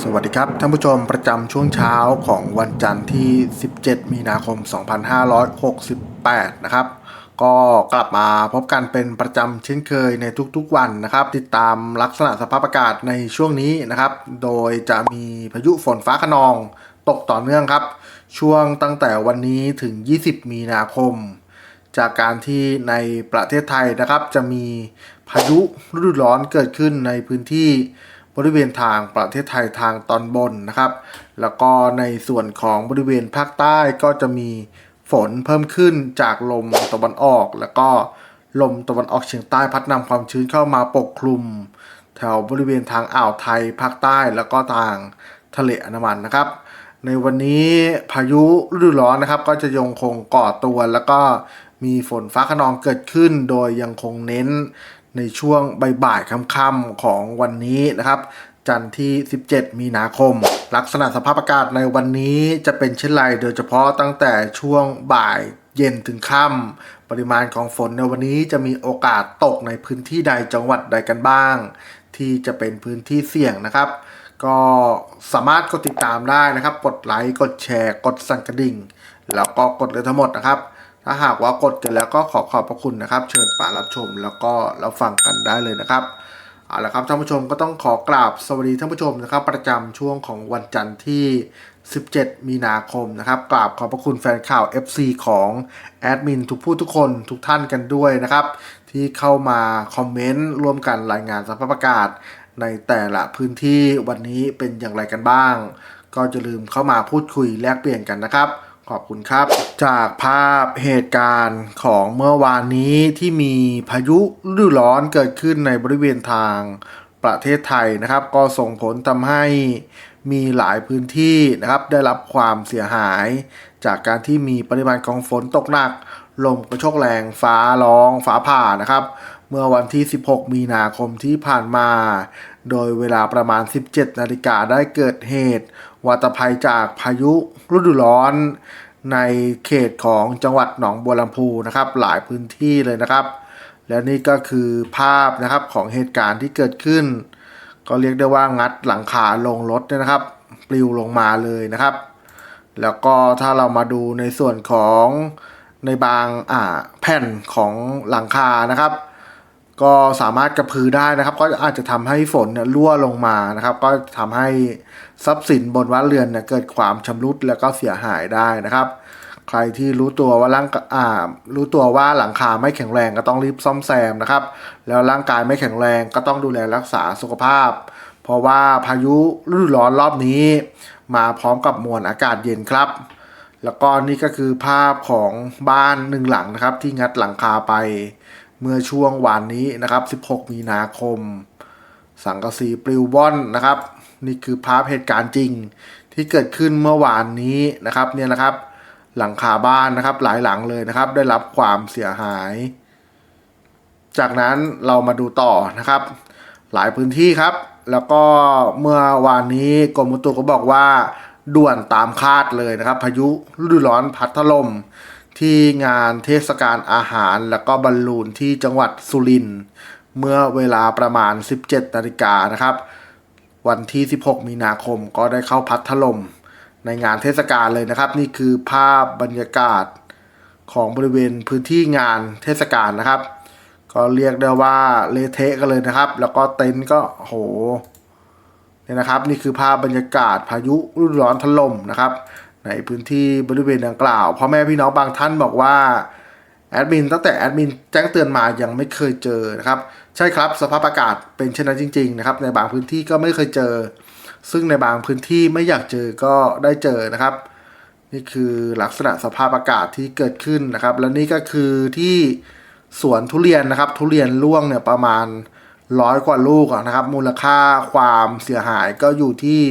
สวัสดีครับท่านผู้ชมประจำช่วงเช้าของวันจันทร์ที่ 17 มีนาคม 2568 นะครับ ก็กลับมาพบกันเป็นประจำเช่นเคยในทุกๆวันนะครับ ติดตามลักษณะสภาพอากาศในช่วงนี้นะครับ โดยจะมีพายุฝนฟ้าขนองตกต่อเนื่องครับ ช่วงตั้งแต่วันนี้ถึง 20 มีนาคม จากการที่ในประเทศไทยนะครับ จะมีพายุฤดูร้อนเกิดขึ้นในพื้นที่ บริเวณทางประเทศไทยทางตอนบนนะครับ แล้วก็ในส่วนของบริเวณภาคใต้ก็จะมีฝนเพิ่มขึ้นจากลมตะวันออก แล้วก็ลมตะวันออกเฉียงใต้พัดนำความชื้นเข้ามาปกคลุม แถวบริเวณทางอ่าวไทยภาคใต้แล้วก็ทางทะเลอันดามันนะครับ ในวันนี้พายุฤดูร้อนนะครับ ก็จะยังคงก่อตัวแล้วก็มีฝนฟ้าขนองเกิดขึ้น โดยยังคงเน้น ในช่วงบ่ายๆค่ำๆของวันนี้นะครับ จันทร์ที่ 17 มีนาคม ลักษณะสภาพอากาศในวันนี้จะเป็นเช่นไรโดยเฉพาะตั้งแต่ช่วงบ่ายเย็นถึงค่ำปริมาณของฝนในวันนี้จะมีโอกาสตกในพื้นที่ใดจังหวัดใดกันบ้าง ที่จะเป็นพื้นที่เสี่ยงนะครับ ก็สามารถกดติดตามได้นะครับ กดไลค์กดแชร์ กดสั่นกระดิ่ง แล้วก็กดเลยทั้งหมดนะครับ ถ้าหากว่ากดกันแล้วก็ขอขอบพระคุณนะครับ เชิญป่ารับชมแล้วก็รับฟังกันได้เลยนะครับเอาละครับท่านผู้ชมก็ต้องขอกราบสวัสดีท่านผู้ชมนะครับ ประจำช่วงของวันจันทร์ที่ 17 มีนาคมนะครับกราบขอบพระคุณแฟนข่าว FC ของแอดมินทุกผู้ทุกคนทุกท่านกันด้วยนะครับ ที่เข้ามาคอมเมนต์ร่วมกันรายงานสภาพอากาศ ในแต่ละพื้นที่วันนี้เป็นอย่างไรกันบ้าง ก็จะลืมเข้ามาพูดคุยแลกเปลี่ยนกันนะครับ ขอบคุณครับ จากภาพเหตุการณ์ของเมื่อวานนี้ที่มีพายุฤดูร้อนเกิดขึ้นในบริเวณทางประเทศไทยนะครับ ก็ส่งผลทำให้มีหลายพื้นที่นะครับ ได้รับความเสียหาย จากการที่มีปริมาณของฝนตกหนัก ลมกระโชกแรงฟ้าร้องฟ้าผ่านะครับ เมื่อวันที่ 16 มีนาคมที่ผ่านมา โดยเวลาประมาณ 17 นาฬิกาได้เกิดเหตุ วัตภัยจากพายุฤดูร้อน ในเขตของจังหวัดหนองบัวลำพูนะครับ หลายพื้นที่เลยนะครับ และนี่ก็คือภาพนะครับของเหตุการณ์ที่เกิดขึ้น ก็เรียกได้ว่างัดหลังคาลงรถเนี่ยนะครับ ปลิวลงมาเลยนะครับ แล้วก็ถ้าเรามาดูในส่วนของในบางอ่าแผ่นของหลังคานะครับ ก็สามารถกระพือได้นะครับ ก็อาจจะทำให้ฝนเนี่ยรั่วลงมานะครับ ก็ทำให้ทรัพย์สินบนบ้านเรือนเนี่ยเกิดความชำรุดแล้วก็เสียหายได้นะครับ ใครที่รู้ตัวว่าร่างอ่ารู้ตัวว่าหลังคาไม่แข็งแรงก็ต้องรีบซ่อมแซมนะครับ แล้วร่างกายไม่แข็งแรงก็ต้องดูแลรักษาสุขภาพ เพราะว่าพายุฤดูร้อนรอบนี้ มาพร้อมกับมวลอากาศเย็นครับ แล้วก็นี่ก็คือภาพของบ้านหนึ่งหลังนะครับ ที่งัดหลังคาไป เมื่อช่วงวานนี้นะครับ 16 มีนาคม สังกสีปลิวว่อนนะครับ นี่คือภาพเหตุการณ์จริงที่เกิดขึ้นเมื่อวานนี้นะครับเนี่ยนะครับ หลังคาบ้านนะครับหลายหลังเลยนะครับ ได้รับความเสียหาย จากนั้นเรามาดูต่อนะครับ หลายพื้นที่ครับ แล้วก็เมื่อวานนี้กรมอุตุก็บอกว่าด่วนตามคาดเลยนะครับ พายุฤดูร้อนพัดถล่ม ที่งานเทศกาลอาหารแล้วก็บอลลูนที่จังหวัดสุรินทร์เมื่อเวลาประมาณ 17นาฬิกานะครับ วันที่ 16 มีนาคมก็ได้เข้าพัดถล่มในงานเทศกาลเลยนะครับ นี่คือภาพบรรยากาศของบริเวณพื้นที่งานเทศกาลนะครับ ก็เรียกได้ว่าเละเทะกันเลยนะครับ แล้วก็เต็นท์ก็โหเนี่ยนะครับ นี่คือภาพบรรยากาศพายุฤดูร้อนถล่มนะครับ ในพื้นที่บริเวณดังกล่าวพ่อแม่พี่น้องบางท่านบอกว่าแอดมินตั้งแต่แอดมินแจ้งเตือนมายังไม่เคยเจอนะครับ ใช่ครับสภาพอากาศเป็นเช่นนั้นจริงๆนะครับในบางพื้นที่ก็ไม่เคยเจอ ซึ่งในบางพื้นที่ไม่อยากเจอก็ได้เจอนะครับ นี่คือลักษณะสภาพอากาศที่เกิดขึ้นนะครับ และนี่ก็คือที่สวนทุเรียนนะครับ ทุเรียนร่วงเนี่ยประมาณร้อยกว่าลูกนะครับ มูลค่าความเสียหายก็อยู่ที่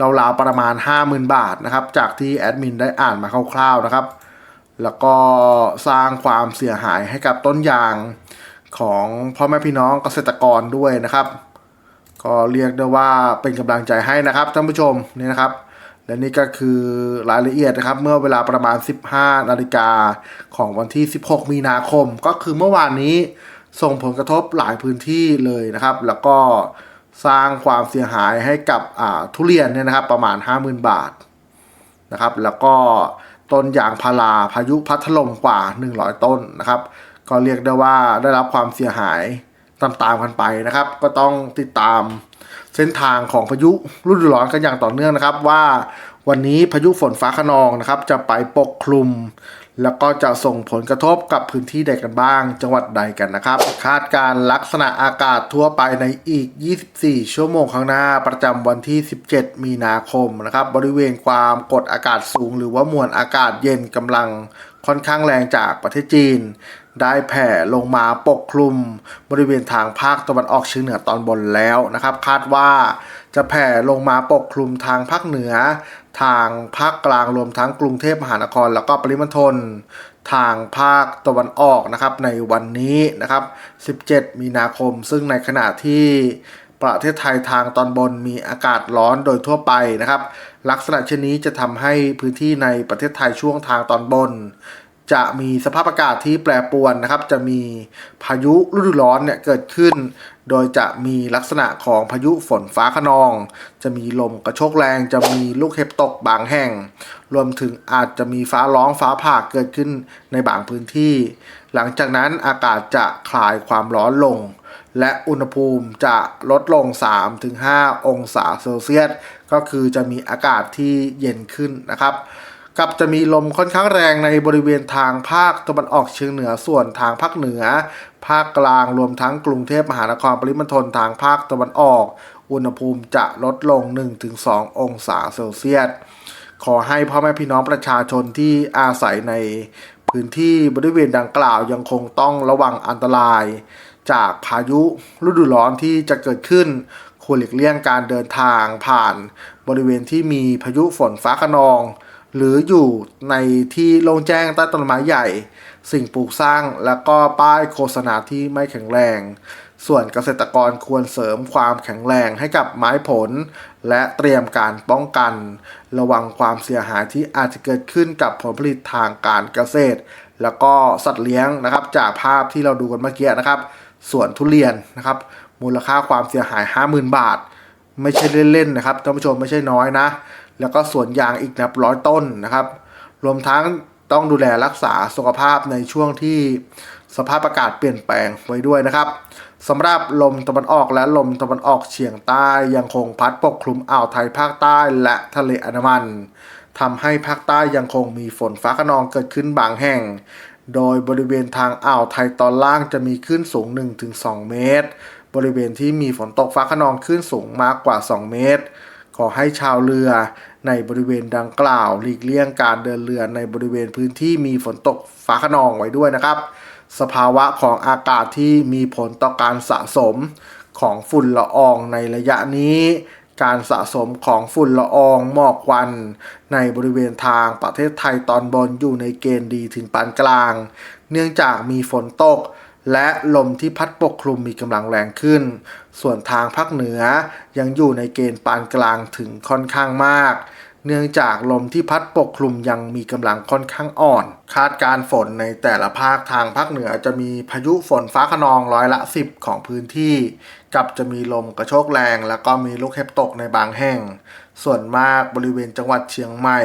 ราวๆประมาณ 50,000 บาทนะครับ จากที่แอดมินได้อ่านมาคร่าวๆนะครับ แล้วก็สร้างความเสียหายให้กับต้นยางของพ่อแม่พี่น้องเกษตรกรด้วยนะครับ ก็เรียกได้ว่าเป็นกำลังใจให้นะครับท่านผู้ชมนี่นะครับ และนี่ก็คือรายละเอียดนะครับ เมื่อเวลาประมาณ 15 นาฬิกาของวันที่ 16 มีนาคม ก็คือเมื่อวานนี้ส่งผลกระทบหลายพื้นที่เลยนะครับ แล้วก็ สร้างความเสียหายให้กับทุเรียนเนี่ยนะครับประมาณ 50,000 บาทนะครับ แล้วก็ต้นยางพาราพายุพัดถล่มกว่า 100 ต้นนะครับ ก็เรียกได้ว่าได้รับความเสียหายตามๆกันไปนะครับ ก็ต้องติดตามเส้นทางของพายุรุ่นร้อนกันอย่างต่อเนื่องนะครับ ว่า วันนี้พายุฝนฟ้าขนองนะครับ จะไปปกคลุม แล้วก็จะส่งผลกระทบกับพื้นที่ใดกันบ้าง จังหวัดใดกันนะครับ คาดการลักษณะอากาศทั่วไปในอีก 24 ชั่วโมงข้างหน้า ประจำวันที่ 17 มีนาคมนะครับ บริเวณความกดอากาศสูง หรือว่ามวลอากาศเย็นกำลังค่อนข้างแรงจากประเทศจีน ได้แผ่ลงมาปกคลุม บริเวณทางภาคตะวันออกเฉียงเหนือตอนบนแล้วนะครับ คาดว่าจะแผ่ลงมาปกคลุมทางภาคเหนือ ทางภาคกลางรวมทั้งกรุงเทพมหานคร แล้วก็ปริมณฑลทางภาคตะวันออกนะครับในวันนี้นะครับ 17 มีนาคม ซึ่งในขณะที่ประเทศไทยทางตอนบนมีอากาศร้อนโดยทั่วไปนะครับ ลักษณะเช่นนี้จะทำให้พื้นที่ในประเทศไทยช่วงทางตอนบน จะมีสภาพอากาศที่แปรปรวนนะครับ จะมีพายุฤดูร้อนเนี่ยเกิดขึ้น โดยจะมีลักษณะของพายุฝนฟ้าขนอง จะมีลมกระโชกแรง จะมีลูกเห็บตกบางแห่ง รวมถึงอาจจะมีฟ้าร้องฟ้าผ่าเกิดขึ้นในบางพื้นที่ หลังจากนั้นอากาศจะคลายความร้อนลง และอุณหภูมิจะลดลง 3-5 องศาเซลเซียส ก็คือจะมีอากาศที่เย็นขึ้นนะครับ กับจะมีลมค่อนข้างแรงในบริเวณทางภาคตะวันออกเฉียงเหนือส่วนทางภาคเหนือ ภาคกลางรวมทั้งกรุงเทพมหานครปริมณฑลทางภาคตะวันออก อุณหภูมิจะลดลง 1-2 องศาเซลเซียส ขอให้พ่อแม่พี่น้องประชาชนที่อาศัยในพื้นที่บริเวณดังกล่าวยังคงต้องระวังอันตราย จากพายุฤดูร้อนที่จะเกิดขึ้นควรหลีกเลี่ยงการเดินทางผ่านบริเวณที่มีพายุฝนฟ้าขนอง หรืออยู่ในที่โล่งแจ้งใต้ต้นไม้ใหญ่ สิ่งปลูกสร้างและก็ป้ายโฆษณาที่ไม่แข็งแรง ส่วนเกษตรกรควรเสริมความแข็งแรงให้กับไม้ผล และเตรียมการป้องกัน ระวังความเสียหายที่อาจจะเกิดขึ้นกับผลผลิตทางการเกษตร แล้วก็สัตว์เลี้ยงนะครับจากภาพที่เราดูกันเมื่อกี้นะครับสวนทุเรียนนะครับ มูลค่าความเสียหาย 50,000 บาท ไม่ใช่เล่นๆนะครับท่านผู้ชมไม่ใช่น้อยนะ แล้วก็สวนยางอีกนับร้อยต้นนะครับ รวมทั้งต้องดูแลรักษาสุขภาพในช่วงที่สภาพอากาศเปลี่ยนแปลงไว้ด้วยนะครับสำหรับลมตะวันออกและลมตะวันออกเฉียงใต้ยังคงพัดปกคลุมอ่าวไทยภาคใต้และทะเลอันดามันทำให้ภาคใต้ยังคงมีฝนฟ้าขนองเกิดขึ้นบางแห่ง โดยบริเวณทางอ่าวไทยตอนล่างจะมีคลื่นสูง 1-2 เมตร บริเวณที่มีฝนตกฟ้าขนองคลื่นสูงมากกว่า 2 เมตร ขอให้ชาวเรือในบริเวณดังกล่าว หลีกเลี่ยงการเดินเรือในบริเวณพื้นที่มีฝนตกฟ้าขนองไว้ด้วยนะครับ สภาวะของอากาศที่มีผลต่อการสะสมของฝุ่นละอองในระยะนี้ การสะสมของฝุ่นละอองหมอกควัน ในบริเวณทางประเทศไทยตอนบนอยู่ในเกณฑ์ดีถึงปานกลาง เนื่องจากมีฝนตก และลมที่พัดปกคลุมมีกำลังแรงขึ้น ส่วนทางภาคเหนือยังอยู่ในเกณฑ์ปานกลางถึงค่อนข้างมาก เนื่องจากลมที่พัดปกคลุมยังมีกำลังค่อนข้างอ่อน คาดการฝนในแต่ละภาคทางภาคเหนือจะมีพายุฝนฟ้าขนองร้อยละ 10 ของพื้นที่ กับจะมีลมกระโชกแรง แล้วก็มีลูกเห็บตกในบางแห่ง ส่วนมากบริเวณจังหวัดเชียงใหม่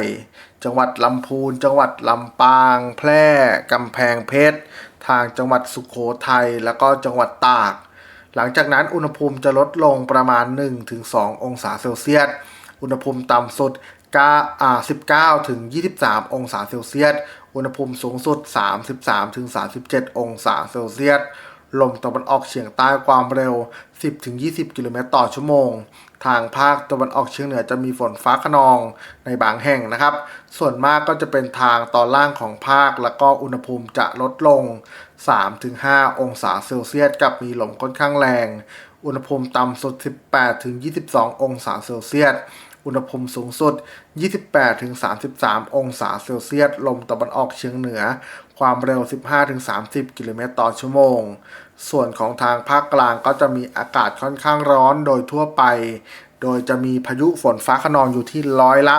จังหวัดลำพูน จังหวัดลำปาง แพร่กำแพงเพชร ทางจังหวัดสุขโขทัยแล้วก็จังหวัดตาก หลังจากนั้นอุณหภูมิจะลดลงประมาณ 1-2 องศาเซลเซียส อุณหภูมิต่ำสุด19ถึง23 องศาเซลเซียส อุณหภูมิสูงสุด 33ถึง37 องศาเซลเซียส ลมตะวันออกเฉียงใต้ความเร็ว 10-20 กิโลเมตรต่อชั่วโมง ทางภาคตะวันออกเฉียงเหนือจะมีฝนฟ้าขนองในบางแห่งนะครับ ส่วนมากก็จะเป็นทางตอนล่างของภาค แล้วก็อุณหภูมิจะลดลง 3-5 องศาเซลเซียสกับมีลมค่อนข้างแรง อุณหภูมิต่ำสุด 18-22 องศาเซลเซียส อุณหภูมิสูงสุด 28-33 องศาเซลเซียส ลมตะวันออกเฉียงเหนือ ความเร็ว 15-30 กิโลเมตรต่อชั่วโมง ส่วนของทางภาคกลางก็จะมีอากาศค่อนข้างร้อนโดยทั่วไป โดยจะมีพายุฝนฟ้าขนองอยู่ที่ร้อยละ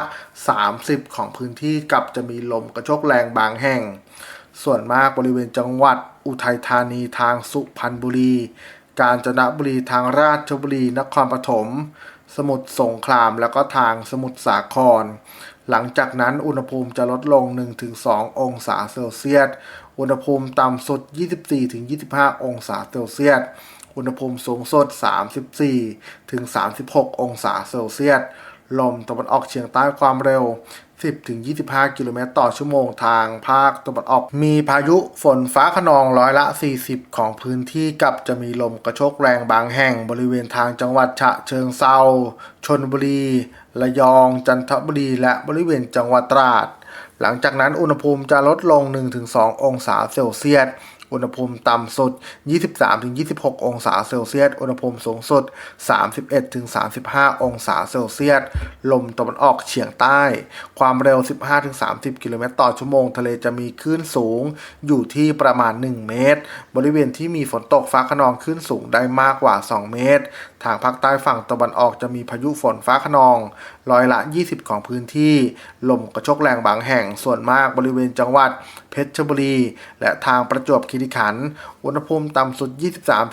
30 ของพื้นที่กับจะมีลมกระโชกแรงบางแห่ง ส่วนมากบริเวณจังหวัด อุทัยธานีทางสุพรรณบุรี กาญจนบุรีทางราชบุรี นครปฐม สมุทรสงครามแล้วก็ทางสมุทรสาคร หลังจากนั้นอุณหภูมิจะลดลง 1-2 องศาเซลเซียส อุณหภูมิต่ำสุด 24-25 องศาเซลเซียส อุณหภูมิสูงสุด 34-36 องศาเซลเซียส ลมตะวันออกเฉียงใต้ความเร็ว 10-25 กิโลเมตรต่อชั่วโมงทางภาคตะวันออก มีพายุฝนฟ้าขนองร้อยละ 40 ของพื้นที่กับจะมีลมกระโชกแรงบางแห่งบริเวณทางจังหวัดฉะเชิงเซาชนบุรี ระยอง จันทบุรี และบริเวณจังหวัดตราด หลังจากนั้นอุณหภูมิจะลดลง 1-2 องศาเซลเซียส อุณหภูมิต่ำสุด 23-26 องศาเซลเซียส อุณหภูมิสูงสุด 31-35 องศาเซลเซียส ลมตะวันออกเฉียงใต้ ความเร็ว 15-30 กิโลเมตรต่อชั่วโมง ทะเลจะมีคลื่นสูงอยู่ที่ประมาณ 1 เมตร บริเวณที่มีฝนตกฟ้าขนองคลื่นสูงได้มากกว่า 2 เมตร ทางภาคใต้ฝั่งตะวันออกจะมีพายุฝนฟ้าขนองร้อยละ 20 ของพื้นที่ ลมกระโชกแรงบางแห่งส่วนมากบริเวณจังหวัดเพชรบุรี และทางประจวบคีริขันธ์อุณหภูมิต่ำสุด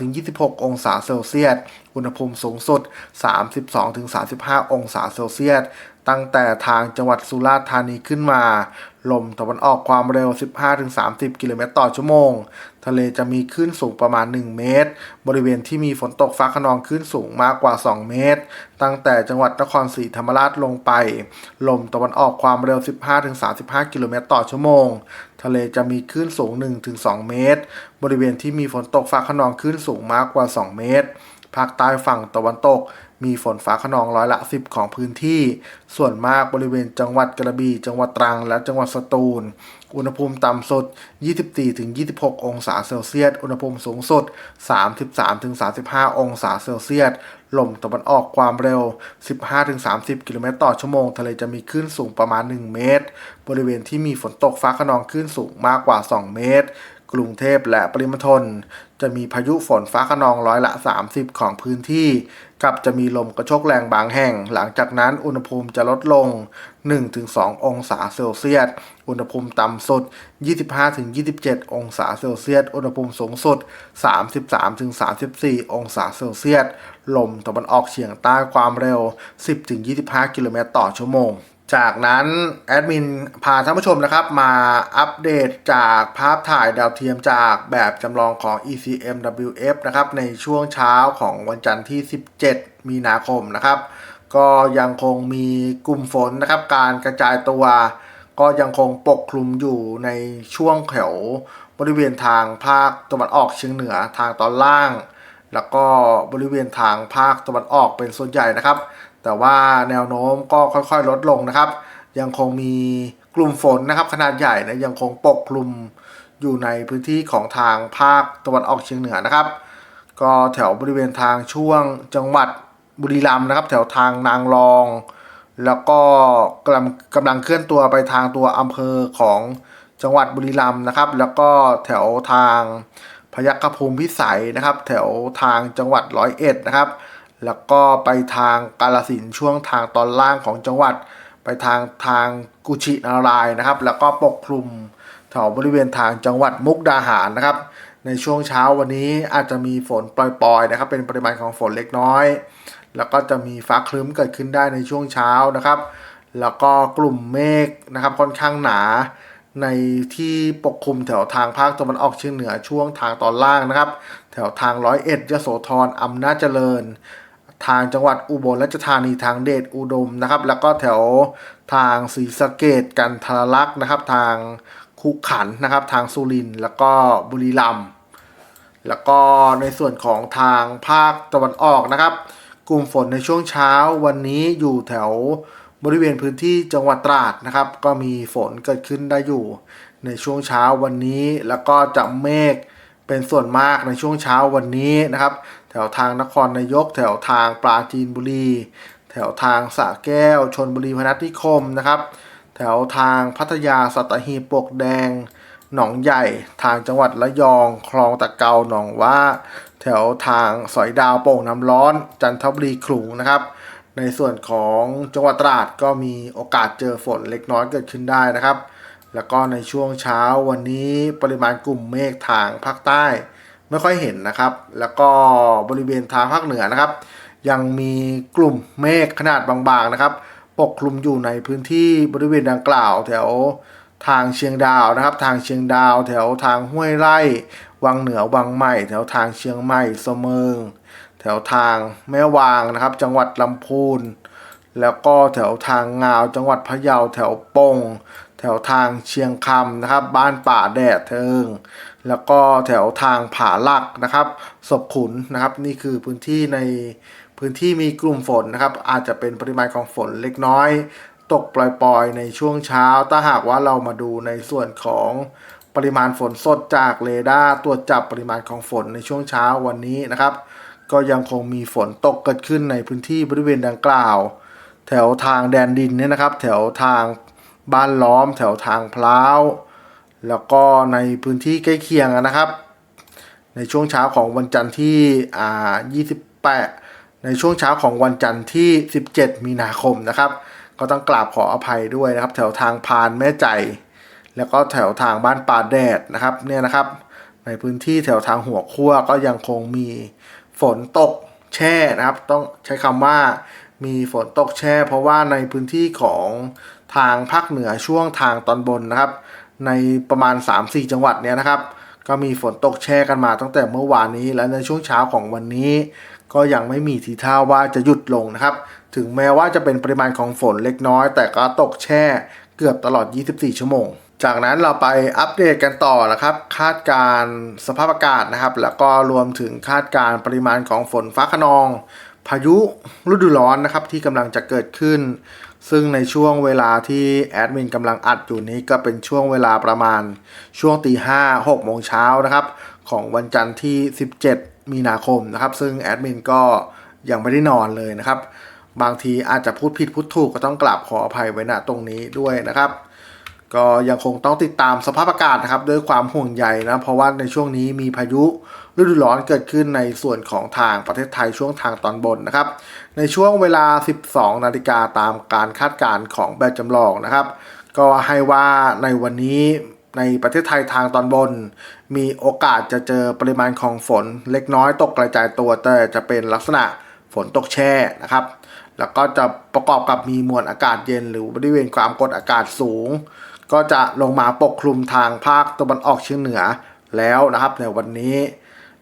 23-26 องศาเซลเซียส อุณหภูมิสูงสุด 32-35 องศาเซลเซียส ตั้งแต่ทางจังหวัดสุราษฎร์ธานีขึ้นมา ลมตะวันออกความเร็ว 15-30 กิโลเมตรต่อชั่วโมง ทะเลจะมีคลื่นสูงประมาณ 1 เมตร บริเวณที่มีฝนตกฟ้าขนองคลื่นสูงมากกว่า 2 เมตร ตั้งแต่จังหวัดนครศรีธรรมราชลงไป ลมตะวันออกความเร็ว 15-35 กิโลเมตรต่อชั่วโมง ทะเลจะมีคลื่นสูง 1-2 เมตร บริเวณที่มีฝนตกฟ้าขนองคลื่นสูงมากกว่า 2 เมตร ภาคใต้ฝั่งตะวันตก มีฝนฟ้าขนองร้อยละ 10 ของพื้นที่ ส่วนมากบริเวณจังหวัดกระบี่ จังหวัดตรัง และจังหวัดสตูล อุณหภูมิต่ำสุด 24-26 องศาเซลเซียส อุณหภูมิสูงสุด 33-35 องศาเซลเซียส ลมตะวันออกความเร็ว 15-30 กิโลเมตรต่อชั่วโมง ทะเลจะมีคลื่นสูงประมาณ 1 เมตร บริเวณที่มีฝนตกฟ้าขนองคลื่นสูงมากกว่า 2 เมตรกรุงเทพและปริมณฑลจะมีพายุฝนฟ้าขนองร้อยละ 30 ของพื้นที่ กับจะมีลมกระโชกแรงบางแห่ง หลังจากนั้นอุณหภูมิจะลดลง 1-2 องศาเซลเซียส อุณหภูมิต่ำสุด 25-27 องศาเซลเซียส อุณหภูมิสูงสุด 33-34 องศาเซลเซียส ลมตะวันออกเฉียงใต้ความเร็ว 10-25 กิโลเมตรต่อชั่วโมง จากนั้นแอดมินพาท่านผู้ชมนะครับ มาอัปเดตจากภาพถ่ายดาวเทียมจากแบบจำลองของ ECMWF นะครับ ในช่วงเช้าของวันจันทร์ที่ 17 มีนาคมนะครับ ก็ยังคงมีกลุ่มฝนนะครับ การกระจายตัว ก็ยังคงปกคลุมอยู่ในช่วงแถวบริเวณทางภาคตะวันออกเฉียงเหนือทางตอนล่าง แล้วก็บริเวณทางภาคตะวันออกเป็นส่วนใหญ่นะครับ แต่ว่าแนวโน้มก็ค่อยๆลดลงนะครับ ยังคงมีกลุ่มฝนนะครับ ขนาดใหญ่นะยังคงปกคลุมอยู่ในพื้นที่ของทางภาคตะวันออกเฉียงเหนือนะครับ ก็แถวบริเวณทางช่วงจังหวัดบุรีรัมย์นะครับ แถวทางนางรอง แล้วก็กำลังกำลังเคลื่อนตัวไปทางตัวอำเภอของจังหวัดบุรีรัมย์นะครับ แล้วก็แถวทางพยัคฆภูมิพิสัยนะครับ แถวทางจังหวัดร้อยเอ็ดนะครับ แล้วก็ไปทางกาลสินช่วงทางตอนล่างของจังหวัด ไปทางทางกุชินารายนะครับ แล้วก็ปกคลุมแถวบริเวณทางจังหวัดมุกดาหารนะครับ ในช่วงเช้าวันนี้อาจจะมีฝนปล่อยๆนะครับ เป็นปริมาณของฝนเล็กน้อย แล้วก็จะมีฟ้าครึ้มเกิดขึ้นได้ในช่วงเช้านะครับ แล้วก็กลุ่มเมฆนะครับค่อนข้างหนาในที่ปกคลุมแถวทางภาคตะวันออกเฉียงเหนือช่วงทางตอนล่างนะครับ แถวทางร้อยเอ็ดยโสธรอำนาจเจริญ ทางจังหวัดอุบลราชธานีทางเดชอุดมนะครับ แล้วก็แถวทางศรีสะเกดกันทรลักษณ์นะครับ ทางคุขันนะครับ ทางสุรินแล้วก็บุรีรัมย์แล้วก็ในส่วนของทางภาคตะวันออกนะครับ กลุ่มฝนในช่วงเช้าวันนี้อยู่แถวบริเวณพื้นที่จังหวัดตราดนะครับ ก็มีฝนเกิดขึ้นได้อยู่ ในช่วงเช้าวันนี้ แล้วก็จะเมฆเป็นส่วนมากในช่วงเช้าวันนี้นะครับ แถวทางนครนายก แถวทางปราจีนบุรี แถวทางสระแก้วชนบุรีพนัสนิคมนะครับ แถวทางพัทยาสัตหีบปกแดง หนองใหญ่ ทางจังหวัดระยอง คลองตะเกาหนองว่า แถวทางสอยดาวโป่งน้ำร้อน จันทบุรีขลุงนะครับ ในส่วนของจังหวัดตราดก็มีโอกาสเจอฝนเล็กน้อยเกิดขึ้นได้นะครับ แล้วก็ในช่วงเช้าวันนี้ปริมาณกลุ่มเมฆทางภาคใต้ ไม่ค่อยเห็นนะครับ แล้วก็บริเวณทางภาคเหนือนะครับ ยังมีกลุ่มเมฆขนาดบางๆนะครับ ปกคลุมอยู่ในพื้นที่บริเวณดังกล่าว แถวทางเชียงดาวนะครับ ทางเชียงดาว แถวทางห้วยไร่วังเหนือวังใหม่ แถวทางเชียงใหม่เสมิงแถวทางแม่วางนะครับ จังหวัดลำพูนแล้วก็แถวทางงาวจังหวัดพะเยาแถวปง แถวทางเชียงคำนะครับ บ้านป่าแดดเทิง แล้วก็แถวทางผาลักนะครับศพขุนนะครับ นี่คือพื้นที่ในพื้นที่มีกลุ่มฝนนะครับ อาจจะเป็นปริมาณของฝนเล็กน้อย ตกปล่อยๆ ในช่วงเช้า ถ้าหากว่าเรามาดูในส่วนของปริมาณฝนสดจากเรดาร์ตรวจจับปริมาณของฝนในช่วงเช้าวันนี้นะครับ ก็ยังคงมีฝนตกเกิดขึ้นในพื้นที่บริเวณดังกล่าว แถวทางแดนดินเนี่ยนะครับ แถวทางบ้านล้อม แถวทางพร้าว แล้วก็ในพื้นที่ใกล้เคียงนะครับ ในช่วงเช้าของวันจันทร์ที่อ่า28 ในช่วงเช้าของวันจันทร์ที่ 17 มีนาคมนะครับ ก็ต้องกราบขออภัยด้วยนะครับ แถวทางพานแม่ใจ แล้วก็แถวทางบ้านป่าแดดนะครับเนี่ยนะครับ ในพื้นที่แถวทางหัวขั้วก็ยังคงมีฝนตกแช่นะครับ ต้องใช้คำว่ามีฝนตกแช่ เพราะว่าในพื้นที่ของทางภาคเหนือช่วงทางตอนบนนะครับ ในประมาณ 3-4 จังหวัดเนี่ยนะครับ ก็มีฝนตกแช่กันมาตั้งแต่เมื่อวานนี้ และในช่วงเช้าของวันนี้ ก็ยังไม่มีทีท่าว่าจะหยุดลงนะครับ ถึงแม้ว่าจะเป็นปริมาณของฝนเล็กน้อย แต่ก็ตกแช่เกือบตลอด 24 ชั่วโมง จากนั้นเราไปอัปเดตกันต่อนะครับ คาดการสภาพอากาศนะครับ แล้วก็รวมถึงคาดการปริมาณของฝนฟ้าขนอง พายุฤดูร้อนนะครับที่กำลังจะเกิดขึ้น ซึ่งในช่วงเวลาที่แอดมินกำลังอัดอยู่นี้ก็เป็นช่วงเวลาประมาณช่วงตีห้าหกโมงเช้านะครับ ของวันจันทร์ที่ 17 มีนาคมนะครับ ซึ่งแอดมินก็ยังไม่ได้นอนเลยนะครับ บางทีอาจจะพูดผิดพูดถูกก็ต้องกราบขออภัยไว้ณตรงนี้ด้วยนะครับ ก็ยังคงต้องติดตามสภาพอากาศนะครับด้วยความห่วงใยนะเพราะว่าในช่วงนี้มีพายุฤดูร้อนเกิดขึ้นในส่วนของทางประเทศไทยช่วงทางตอนบนนะครับ ในช่วงเวลา 12 นาฬิกาตามการคาดการณ์ของแบบจำลองนะครับ ก็ให้ว่าในวันนี้ในประเทศไทยทางตอนบน มีโอกาสจะเจอปริมาณของฝนเล็กน้อยตกกระจายตัวแต่จะเป็นลักษณะฝนตกแช่นะครับ แล้วก็จะประกอบกับมีมวลอากาศเย็น หรือบริเวณความกดอากาศสูง ก็จะลงมาปกคลุมทางภาคตะวันออกเฉียงเหนือแล้วนะครับในวันนี้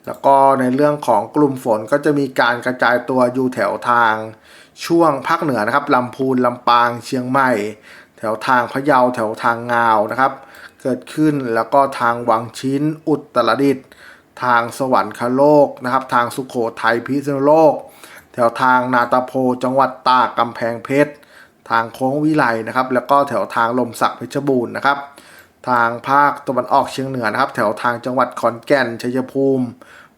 แล้วก็ในเรื่องของกลุ่มฝนก็จะมีการกระจายตัวอยู่แถวทางช่วงภาคเหนือนะครับลำพูนลำปางเชียงใหม่ แถวทางพะเยาแถวทางงาวนะครับ เกิดขึ้นแล้วก็ทางวังชิ้นอุตรดิตถ์ทางสวรรคโลกนะครับ ทางสุโขทัยพิษณุโลก แถวทางนาตาโพจังหวัดตากกำแพงเพชร ทางโค้งวิไลนะครับ แล้วก็แถวทางลมสักเพชรบูรณ์นะครับ ทางภาคตะวันออกเฉียงเหนือนะครับ แถวทางจังหวัดขอนแก่นชัยภูมิ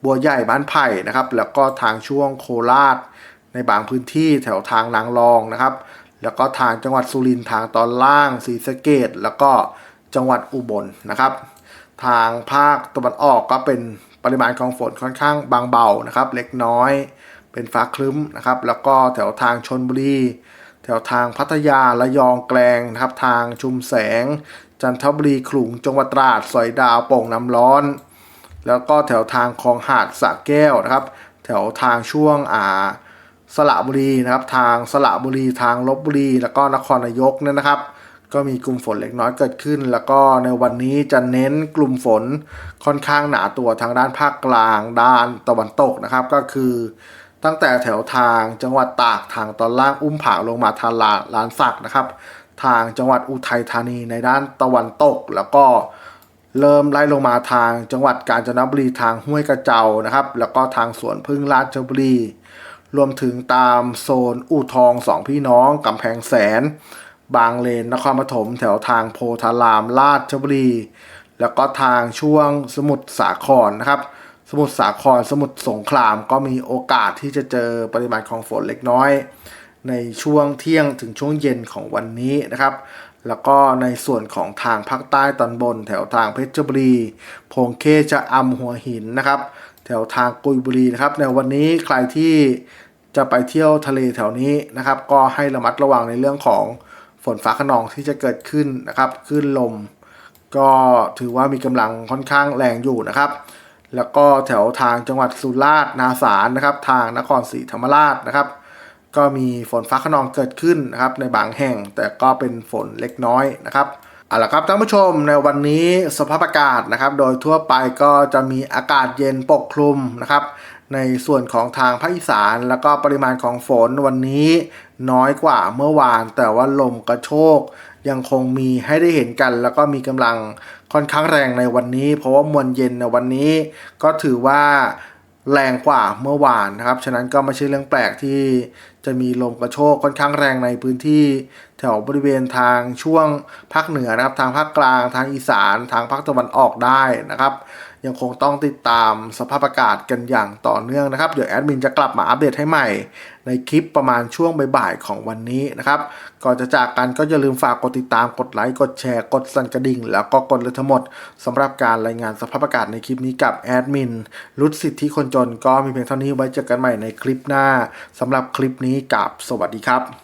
บัวใหญ่บ้านไผ่นะครับ แล้วก็ทางช่วงโคราช ในบางพื้นที่แถวทางนางรองนะครับ แล้วก็ทางจังหวัดสุรินทร์ทางตอนล่างศรีสะเกดแล้วก็จังหวัดอุบลนะครับ ทางภาคตะวันออกก็เป็นปริมาณของฝนค่อนข้างบางเบานะครับ เล็กน้อยเป็นฟ้าครึ้มนะครับ แล้วก็แถวทางชนบุรี ถวทางพัทยาระยองแกลงนะครับทางชุมแสง จันทบุรีขลุงจังหวัดตราดสอยดาวโป่งน้ำร้อน แล้วก็แถวทางคลองหาดสระแก้วนะครับ แถวทางช่วงอ่าสระบุรีนะครับ ทางสระบุรีทางลบบุรี แล้วก็นครนายกเนี่ยนะครับ ก็มีกลุ่มฝนเล็กน้อยเกิดขึ้น แล้วก็ในวันนี้จะเน้นกลุ่มฝนค่อนข้างหนาตัวทางด้านภาคกลาง ด้านตะวันตกนะครับ ก็คือ ตั้งแต่แถวทางจังหวัดตากทางตอนล่างอุ้มผางลงมาทางลาลานสักนะครับ ทางจังหวัดอุทัยธานีในด้านตะวันตก แล้วก็เริ่มไล่ลงมาทางจังหวัดกาญจนบุรีทางห้วยกระเจ้านะครับ แล้วก็ทางสวนพึ่งราชบุรี รวมถึงตามโซนอู่ทองสองพี่น้องกำแพงแสน บางเลนนครปฐมแถวทางโพธารามราชบุรี แล้วก็ทางช่วงสมุทรสาครนะครับ สมุทรสาครสมุทรสงครามก็มีโอกาสที่จะเจอปริมาณของฝนเล็กน้อย ในช่วงเที่ยงถึงช่วงเย็นของวันนี้นะครับ แล้วก็ในส่วนของทางภาคใต้ตอนบน แถวทางเพชรบุรี พงเคจะอำหัวหินนะครับ แถวทางกุยบุรีนะครับ ในวันนี้ใครที่จะไปเที่ยวทะเลแถวนี้นะครับ ก็ให้ระมัดระวังในเรื่องของฝนฟ้าขนองที่จะเกิดขึ้นนะครับคลื่นลม ก็ถือว่ามีกำลังค่อนข้างแรงอยู่นะครับ แล้วก็แถวทางจังหวัดสุราษฎร์นาสารนะครับ ทางนครศรีธรรมราชนะครับ ก็มีฝนฟ้าขนองเกิดขึ้นนะครับ ในบางแห่งแต่ก็เป็นฝนเล็กน้อยนะครับเอาละครับท่านผู้ชมในวันนี้สภาพอากาศนะครับ โดยทั่วไปก็จะมีอากาศเย็นปกคลุมนะครับ ในส่วนของทางภาคอีสาน แล้วก็ปริมาณของฝนวันนี้น้อยกว่าเมื่อวาน แต่ว่าลมกระโชก ยังคงมีให้ได้เห็นกัน แล้วก็มีกำลังค่อนข้างแรงในวันนี้ เพราะว่ามวลเย็นในวันนี้ก็ถือว่าแรงกว่าเมื่อวานนะครับ ฉะนั้นก็ไม่ใช่เรื่องแปลกที่จะมีลมกระโชกค่อนข้างแรงในพื้นที่ แถวบริเวณทางช่วงภาคเหนือนะครับ ทางภาคกลาง ทางอีสาน ทางภาคตะวันออกได้นะครับ ยังคงต้องติดตามสภาพอากาศกันอย่างต่อเนื่องนะครับ เดี๋ยวแอดมินจะกลับมาอัปเดตให้ใหม่ ในคลิปประมาณช่วงบ่ายๆของวันนี้นะครับ ก่อนจะจากกันก็อย่าลืมฝากกดติดตามกดไลค์กดแชร์กดสั่นกระดิ่ง แล้วก็กดเลยทั้งหมดสำหรับการรายงานสภาพอากาศในคลิปนี้กับแอดมินรุดสิทธิคนจนก็มีเพียงเท่านี้ไว้เจอกันใหม่ในคลิปหน้าสำหรับคลิปนี้กับสวัสดีครับ